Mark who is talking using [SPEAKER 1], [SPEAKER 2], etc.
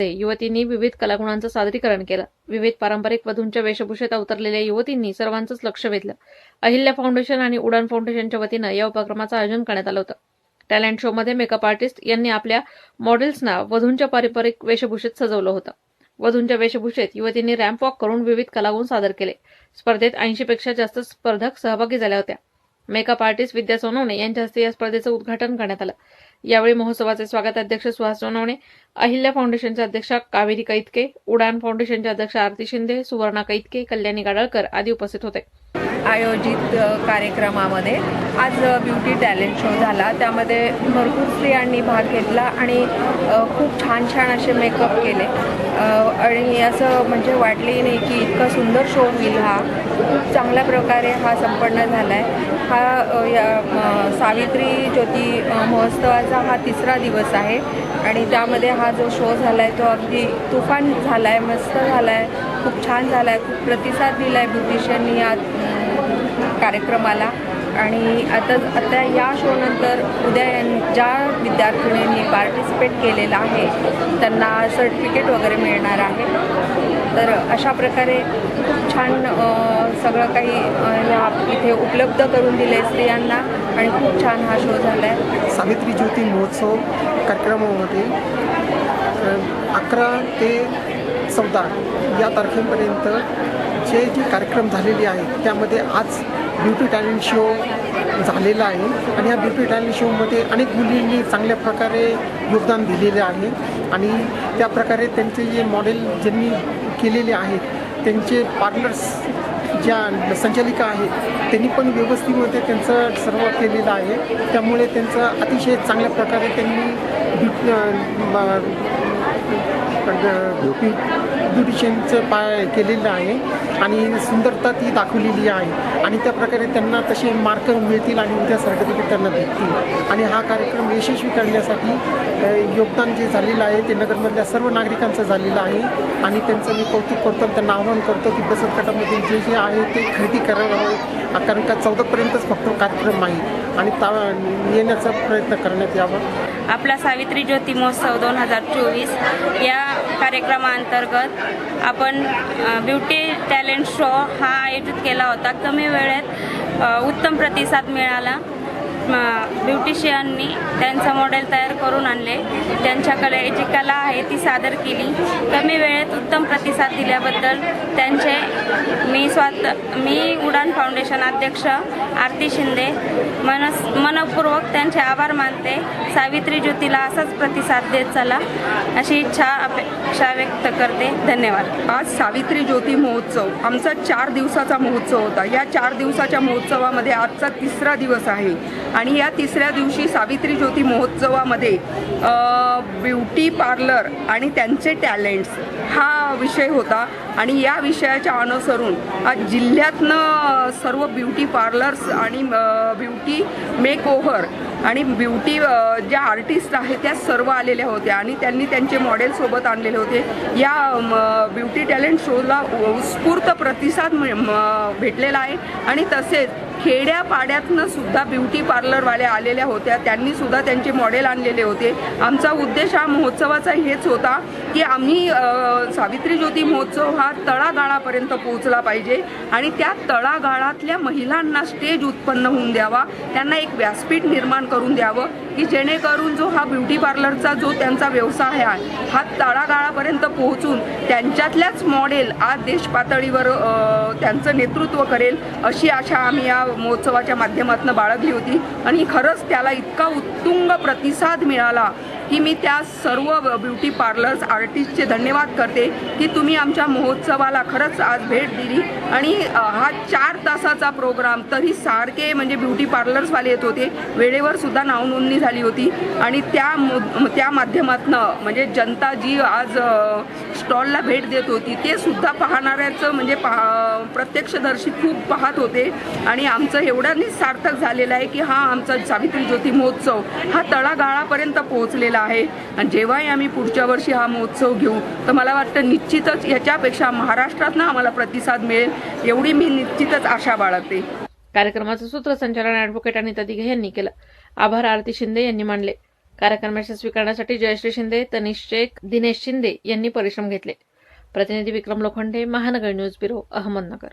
[SPEAKER 1] स्पर्धेमध्ये युवतींनी विविध कलागुणांचं सादरीकरण केलं. विविध पारंपरिक वधूंच्या वेशभूषेत अवतरलेल्या युवतींनी सर्वांचंच लक्ष वेधलं. अहिल्या फाउंडेशन आणि उडान फाउंडेशनच्या वतीनं या उपक्रमाचं आयोजन करण्यात आलं होतं. टॅलेंट शो मध्ये मेकअप आर्टिस्ट यांनी आपल्या मॉडेल्सना वधूंच्या पारंपरिक वेशभूषेत सजवलं होतं. वधूंच्या वेशभूषेत युवतींनी रॅम्प वॉक करून विविध कलागुण सादर केले. स्पर्धेत ऐंशी पेक्षा जास्त स्पर्धक सहभागी झाल्या होत्या. मेकअप आर्टिस्ट विद्या सोनवणे यांच्या हस्ते या स्पर्धेचं उद्घाटन करण्यात आलं. यावेळी महोत्सवाचे स्वागत अध्यक्ष सुहास सोनवणे अहिल्या फाउंडेशनच्या अध्यक्षा कावेरी कैतके उडान फाउंडेशनच्या अध्यक्ष आरती शिंदे सुवर्णा कैतके कल्याणी गाडळकर आदी उपस्थित होते.
[SPEAKER 2] आयोजित कार्यक्रमामध्ये आज ब्युटी टॅलेंट शो झाला. त्यामध्ये भरपूर स्त्रियांनी भाग घेतला आणि खूप छान छान असे मेकअप केले. आणि असं म्हणजे वाटले नाही की इतका सुंदर शो होईल हा. खूप चांगल्या प्रकारे हा संपन्न झाला आहे हा या सावित्री ज्योती महोत्सवाचा हा तिसरा दिवस आहे. आणि त्यामध्ये हा जो शो झाला आहे तो अगदी तुफान झाला आहे मस्त झाला आहे खूप छान झाला आहे खूप प्रतिसाद दिला आहे ब्युटिशियननी या कार्यक्रमाला. आणि आता आता या शोनंतर उद्या ज्या विद्यार्थिनींनी पार्टिसिपेट केलेलं आहे त्यांना सर्टिफिकेट वगैरे मिळणार आहे. तर अशा प्रकारे खूप छान सगळं काही ह्या इथे उपलब्ध करून दिले स्त्रियांना आणि खूप छान हा शो झाला आहे
[SPEAKER 3] सावित्री ज्योती महोत्सव कार्यक्रमामध्ये अकरा ते चौदा या तारखेपर्यंत जे जे कार्यक्रम झालेले आहेत त्यामध्ये आज ब्युटी टॅलेंट शो झालेला आहे. आणि या ब्युटी टॅलेंट शोमध्ये अनेक मुलींनी चांगल्या प्रकारे योगदान दिलेले आहे. आणि त्या प्रकारे त्यांचे जे मॉडेल ज्यांनी केलेले आहेत त्यांचे पार्लर्स ज्या संचालिका आहेत त्यांनी पण व्यवस्थितमध्ये त्यांचं सर्व केलेलं आहे. त्यामुळे त्यांचं अतिशय चांगल्या प्रकारे त्यांनी ब्यु- ब्युटिशियनचं पाय केलेलं आहे आणि सुंदरता ती दाखवलेली आहे. आणि त्या प्रकारे त्यांना तसे मार्क मिळतील आणि उद्या सर्टिफिकेट त्यांना भेटतील. आणि हा कार्यक्रम यशस्वी करण्यासाठी योगदान जे झालेलं आहे ते नगरमधल्या सर्व नागरिकांचं झालेलं आहे. आणि त्यांचं मी कौतुक करतो त्यांना आवाहन करतो की बचत गटामध्ये जे जे आहे ते खरेदी करावं. कारण का चौदापर्यंतच फक्त कार्यक्रम आहे. आणि ता येण्याचा प्रयत्न करण्यात यावा.
[SPEAKER 4] आपला सावित्री ज्योती महोत्सव दोन हजार चोवीस या कार्यक्रमाअंतर्गत आपण ब्युटी टॅलेंट शो हा आयोजित केला होता. कमी वेळेत उत्तम प्रतिसाद मिळाला. ब्युटिशियननी त्यांचं मॉडेल तयार करून आणले. त्यांच्याकडे जी कला आहे ती सादर केली. कमी वेळेत उत्तम प्रतिसाद दिल्याबद्दल त्यांचे मी स्वात मी उडान फाउंडेशन अध्यक्ष आरती शिंदे मनस मनपूर्वक त्यांचे आभार मानते. सावित्री ज्योतीला असाच प्रतिसाद देत चला. अशी इच्छा अपेक्षा व्यक्त करते. धन्यवाद.
[SPEAKER 5] आज सावित्री ज्योती महोत्सव आमचा चार दिवसाचा महोत्सव होता. या चार दिवसाच्या महोत्सवामध्ये आजचा तिसरा दिवस आहे. आणि या तिसऱ्या दिवशी सावित्री ज्योती महोत्सवामध्ये ब्युटी पार्लर आणि त्यांचे टॅलेंट्स हा विषय होता. आणि या विषयाच्या अनुसरून आज जिल्ह्यातनं सर्व ब्युटी पार्लर्स आणि ब्युटी मेक ओव्हर आणि ब्युटी ज्या आर्टिस्ट आहेत त्या सर्व आलेल्या होत्या आणि त्यांनी त्यांचे मॉडेल सोबत आणलेले होते. या म, ब्युटी टॅलेंट शोला उत्स्फूर्त प्रतिसाद मिळ- म, भेटलेला आहे. आणि तसेच खेड्यापाड्यातनं सुद्धा ब्युटी पार्लरवाल्या आलेल्या होत्या. त्यांनी सुद्धा त्यांचे मॉडेल आणलेले होते. आमचा उद्देश हा महोत्सवाचा हेच होता की आम्ही सावित्री ज्योती महोत्सव हा तळागाळापर्यंत पोहोचला पाहिजे आणि त्या तळागाळातल्या महिलांना स्टेज उत्पन्न होऊन द्यावा. त्यांना एक व्यासपीठ निर्माण करून द्यावं की जेणेकरून जो हा ब्युटी पार्लरचा जो त्यांचा व्यवसाय आहे हा तळागाळापर्यंत पोहोचून त्यांच्यातल्याच मॉडेल आज देश पातळीवर त्यांचं नेतृत्व करेल अशी आशा आम्ही या महोत्सवाच्या माध्यमातून बाळगली होती. आणि खरंच त्याला इतका उत्तुंग प्रतिसाद मिळाला. की मी त्या सर्व ब्युटी पार्लर्स आर्टिस्टचे धन्यवाद करते की तुम्ही आमच्या महोत्सवाला खरंच आज भेट दिली. आणि हा चार तासाचा प्रोग्राम तरी सारखे म्हणजे ब्युटी पार्लर्सवाले येत होते. वेळेवर सुद्धा नावनोंदणी झाली होती. आणि त्या त्या माध्यमातनं म्हणजे जनता जी आज स्टॉलला भेट देत होती. ते सुद्धा पाहणाऱ्याचं म्हणजे पहा प्रत्यक्षदर्शी खूप पाहत होते. आणि आमचं एवढ्यानेच सार्थक झालेलं आहे की हा आमचा सावित्री ज्योती महोत्सव हा तळागाळापर्यंत पोहोचलेला आहे. आणि जेव्हाही आम्ही पुढच्या वर्षी हा महोत्सव घेऊ तर मला वाटतं निश्चितच याच्यापेक्षा महाराष्ट्रातनं आम्हाला प्रतिसाद मिळेल एवढी मी निश्चितच आशा बाळगते.
[SPEAKER 1] कार्यक्रमाचं सूत्रसंचालन ॲडव्होकेट अनिता दिघे यांनी केलं. आभार आरती शिंदे यांनी मानले कार्यक्रम यशस्वी करण्यासाठी जयश्री शिंदे तनिष शेख दिनेश शिंदे यांनी परिश्रम घेतले. प्रतिनिधी विक्रम लोखंडे महानगर न्यूज ब्युरो अहमदनगर.